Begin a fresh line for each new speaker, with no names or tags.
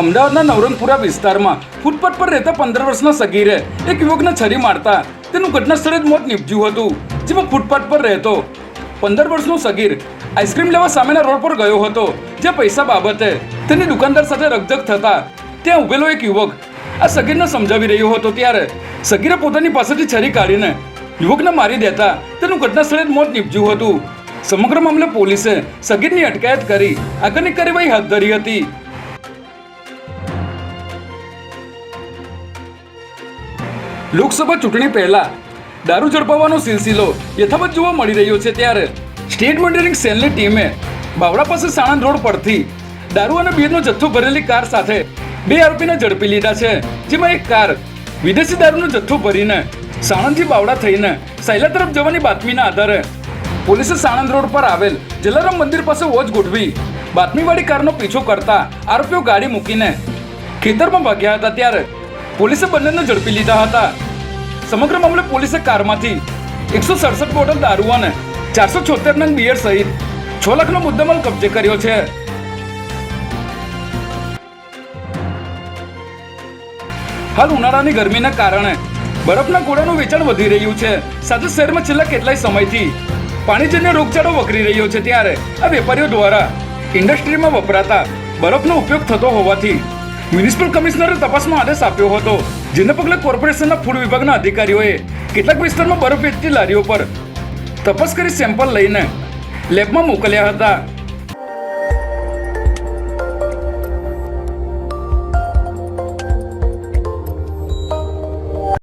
અમદાવાદના નવરંગપુરા વિસ્તારમાં ફૂટપાથ પર રહેતા પંદર વર્ષના સગીરે એક યુવકને છરી મારતા તેનું ઘટના સ્થળે જ મોત નીપજ્યું હતું, જેમાં ફૂટપાથ પર રહેતો પંદર વર્ષનો સગીર આઈસ્ક્રીમ લેવા સામેના રોડ પર ગયો હતો, જ્યાં પૈસા બાબતે તેની દુકાનદાર સાથે રકઝક થતા ત્યાં ઉભેલો એક યુવક આ સગીરને સમજાવી રહ્યો હતો ત્યારે સગીરે પોતાની પાસેથી છરી કાઢીને યુવકને મારી દેતા તેનું ઘટના સ્થળે જ મોત નીપજ્યું હતું. સમગ્ર મામલે પોલીસે સગીરની અટકાયત કરી આગળની કાર્યવાહી હાથ ધરી હતી. લોકસભા ચૂંટણી પહેલા દારૂ ઝડપાવવાનો સિલસિલો યથાવત જોવા મળી રહ્યો છે ત્યારે સ્ટેટ મોનિટરિંગ સેલની ટીમે બાવડા પાસે સાણંદ રોડ પરથી દારૂ અને બીરનો જથ્થો ભરેલી કાર સાથે બે આરોપીને ઝડપી લીધા છે. જેમાં એક કાર વિદેશી દારૂનો જથ્થો ભરીને સાણંદથી બાવડા થઈને સાયલા તરફ જવાની બાતમીના આધારે પોલીસે સાણંદ રોડ પર આવેલ જલારામ મંદિર પાસે વોચ ગોઠવી બાતમીવાળી કારનો પીછો કરતા આરોપીઓ ગાડી મૂકીને ખેતરમાં ભાગ્યા હતા ત્યારે પોલીસે બંનેને ઝડપી લીધા હતા. સમગ્ર મામલે પોલીસે કારમાંથી એકસો સડસઠ બોટલ દારૂ અને ચારસો છોતેર નંગ બિયર સહિત છ લાખનો મુદ્દામાલ કબજે કર્યો છે. હાલ ઉનાળાની ગરમીના કારણે બરફના ગોળાનું વેચાણ વધી રહ્યું છે. સાથે શહેરમાં છેલ્લા કેટલાય સમયથી પાણીજન્ય રોગચાળો વકરી રહ્યો છે. ત્યારે આ વેપારીઓ દ્વારા ઇન્ડસ્ટ્રીમાં વપરાતા બરફનો ઉપયોગ થતો હોવાથી મ્યુનિસિપલ કમિશનરે તપાસમાં આદેશ આપ્યો હતો, જેને પગલે કોર્પોરેશનના ફૂડ વિભાગના અધિકારીઓએ કેટલાક વિસ્તારમાં બરફ વેચતી લારીઓ પર તપાસ કરી સેમ્પલ લઈને લેબમાં મોકલ્યા હતા.